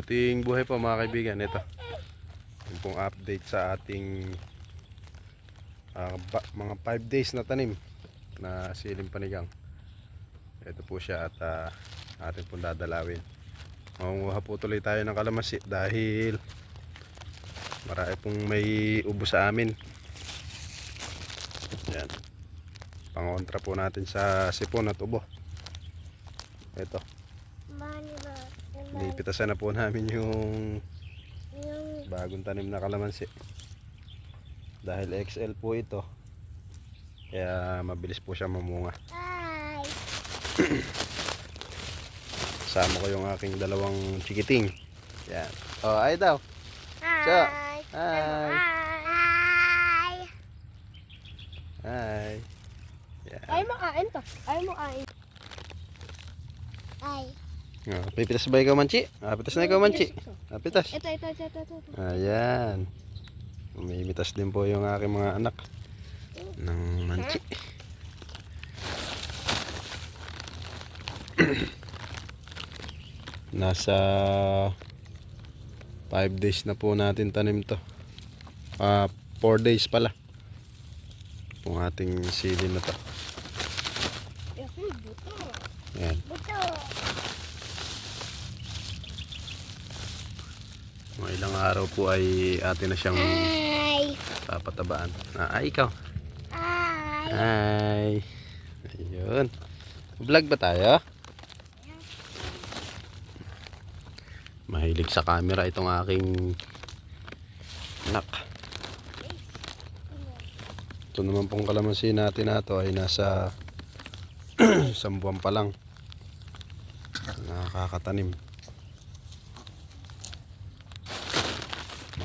Mabuting buhay po mga kaibigan. Ito. Yung pong update sa ating ah, ba- mga 5 days na tanim na siling panigang. Ito po siya at ah, atin pong dadalawin. Mangunguha po tuloy tayo ng kalamansi dahil marami pong may ubo sa amin. Yan. Pangontra po natin sa sipon at ubo. Ito. Nipitasan na po namin yung bagong tanim na kalamansi. Dahil XL po ito. Kaya mabilis po siya mamunga. ay. Kasama ko yung aking dalawang chikiting. Yan. Oh, ay daw. Cho. Hi. Hi. Hi. Hi. Yan. Ay mo kain to. Ay mo kain. Ay. Oh, pipitas ba ikaw manchi? Ah, pitas na ikaw manchi. Ah, pitas. Ito, ito, ito, ito. ito. Ayan. Umimitas din po yung aking mga anak ng manchi. Nasa 5 days na po natin tanim to. Ah, 4 days pala. Kung ating sili na to. Yung buto. Ayan. Buto. Mga ilang araw po ay atin na siyang Hi. papatabaan. Ah, ay, ikaw. Hi. Hi. Ayun. Vlog ba tayo? Mahilig sa camera itong aking anak. Ito naman pong kalamansi natin na to ay nasa isang buwan pa lang. Nakakatanim.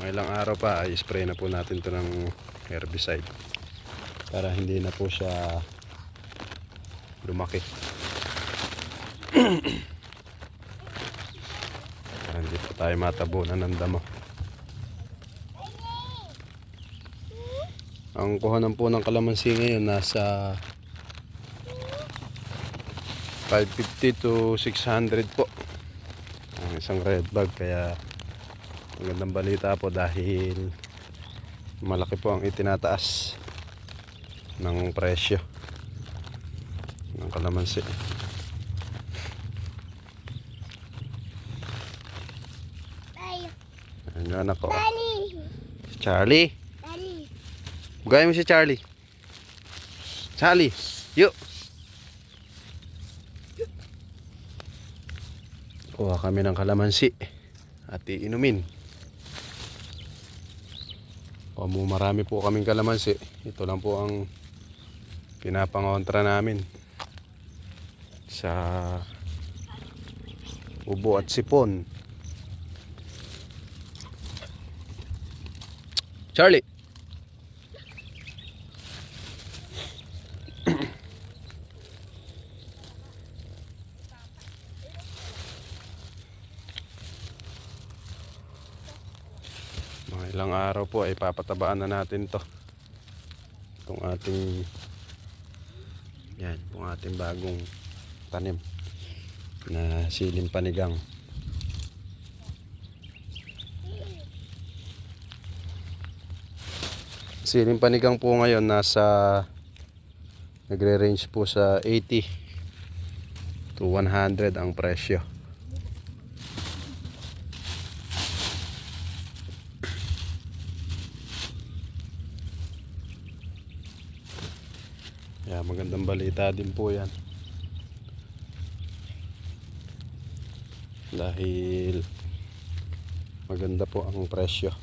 Ilang araw pa ay spray na po natin to ng herbicide para hindi na po siya lumaki. hindi po tayo matabunan ng damo. Ang kuhanan po ng kalamansi ngayon nasa 550 to 600 po. Ang isang red bag kaya ang gandang balita po dahil malaki po ang itinataas ng presyo ng kalamansi. Ano yung anak ko? Si Charlie. Bugayin mo si Charlie. Charlie, yuk. Kuha kami ng kalamansi at iinumin. O marami po kaming kalamansi. Ito lang po ang pinapangontra namin sa ubo at sipon. Charlie. Araw po ay papatabaan na natin to. Itong ating yan, itong ating bagong tanim na siling panigang. Siling panigang po ngayon nasa nagre-range po sa 80 to 100 ang presyo. Yeah, magandang balita din po yan. Dahil maganda po ang presyo.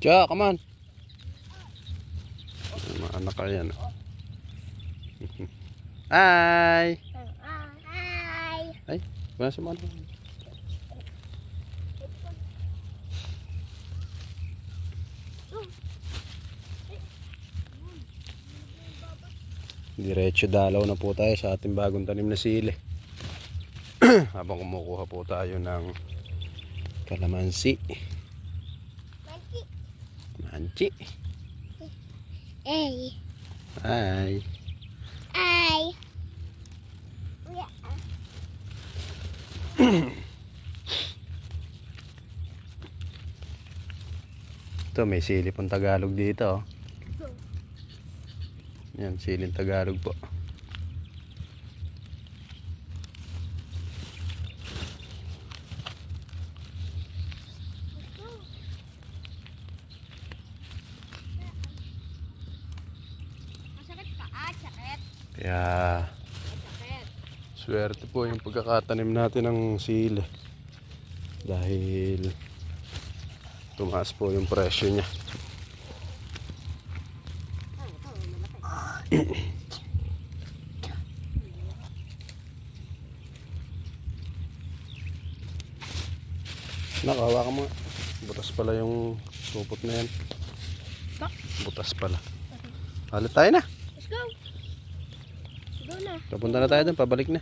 Ja, come on. Mga anak ka yan. Hi! Hi! Ay, wala sa mga Diretso dalaw na po tayo sa ating bagong tanim na sili. Habang kumukuha po tayo ng kalamansi. Manchi. Ay. Hi. Ay. Ya. Ito, may sili pong Tagalog dito. Oh. Yan, siling Tagalog po. Masakit pa. Ah, sakit. Kaya, swerte po yung pagkakatanim natin ng sili. Dahil, tumaas po yung presyo niya. Nakawa ka mo. Butas pala yung supot na yan. Butas pala. Halit tayo na. Let's go. Papunta na tayo doon. Pabalik na.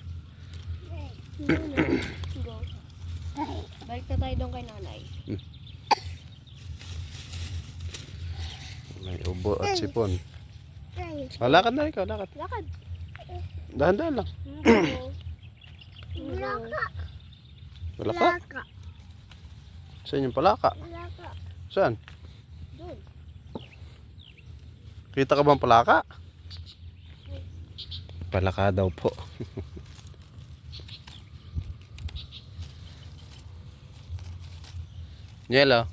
Balik na tayo doon kay nanay. May ubo at sipon. Ah, lakad na ikaw. Lakad. Lakad. Dahan-dahan lang. Laka. Wala ka. Laka. Saan yung palaka? Laka. Saan? Doon. Kita ka bang palaka? Palaka daw po. Yellow.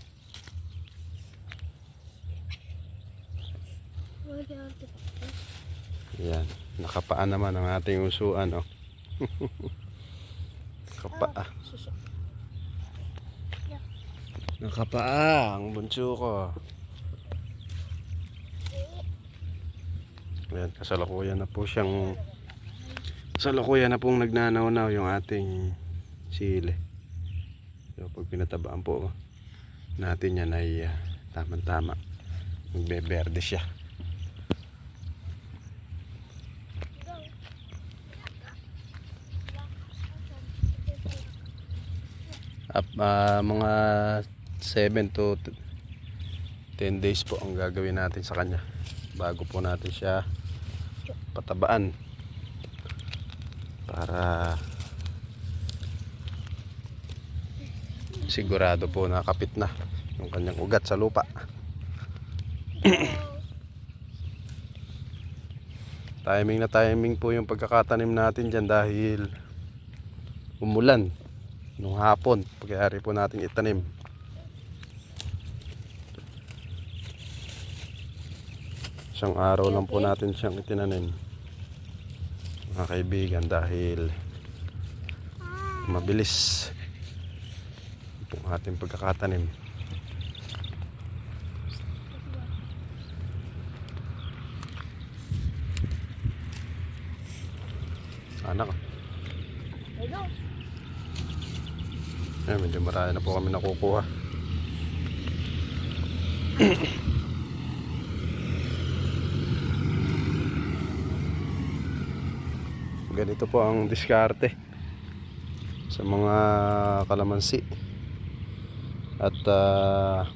Yan. Nakapaan naman ang ating usuan. Oh. Nakapaa. Nakapaa ang bunso ko. Ayan, kasalukuyan na po siyang kasalukuyan na pong nagnanaw-naw yung ating sili. So, pag pinatabaan po natin yan ay ah, tamang-tama. Magbeberde siya. Up, ah, mga 7 to 10 days po ang gagawin natin sa kanya bago po natin siya patabaan para sigurado po nakapit na yung kanyang ugat sa lupa. Timing na timing po yung pagkakatanim natin dyan dahil umulan nung hapon. Pagkayari po natin itanim isang araw lang po natin siyang itinanim. Mga kaibigan dahil mabilis ang ating pagkakatanim. Anak. Hello. eh, medyo marami na po kami nakukuha ganito po ang diskarte sa mga kalamansi. At ah,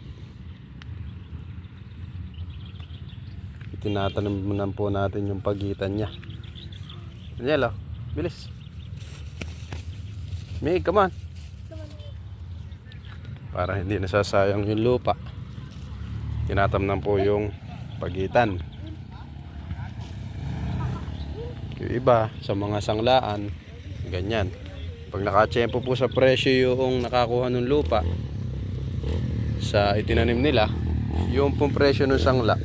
tinatanim na po natin yung pagitan niya. Daniel oh, bilis. Mig, come on. Para hindi nasasayang yung lupa tinatamnan po yung pagitan yung iba sa mga sanglaan ganyan. Pag nakatsyempo po sa presyo yung nakakuha ng lupa sa itinanim nila yung pong presyo ng sangla.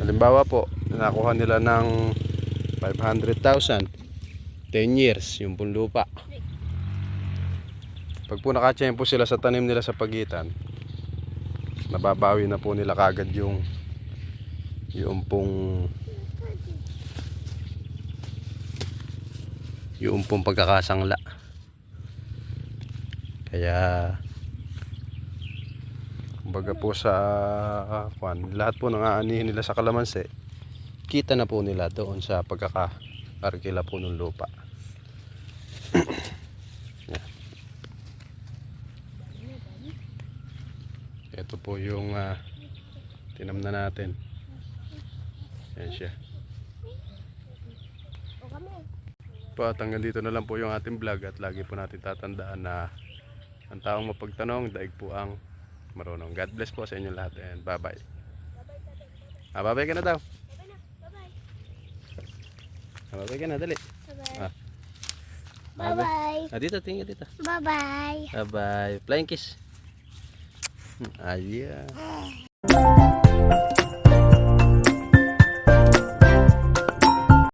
Halimbawa po nakuha nila ng 500,000 10 years yung pong lupa. Pag po nakatsyempo sila sa tanim nila sa pagitan nababawi na po nila kagad yung yung pong yung pong pagkakasangla kaya kumbaga po sa kwan, lahat po ng aanihin nila sa kalamansi kita na po nila doon sa pagkaka-arkila po ng lupa. Ito po yung ah, tinam na natin. Yan siya. O kami. Po, at hanggang dito na lang po yung ating vlog at lagi po natin tatandaan na ang taong mapagtanong, daig po ang marunong. God bless po sa inyo lahat and bye-bye. Ah, bye-bye ka na daw. Bye. Bye-bye. Ah, bye-bye ka na, dali. Bye-bye. Ah. Bye-bye. Ah, dito, tingin dito. Bye-bye. Bye-bye. Flying kiss. Ayan.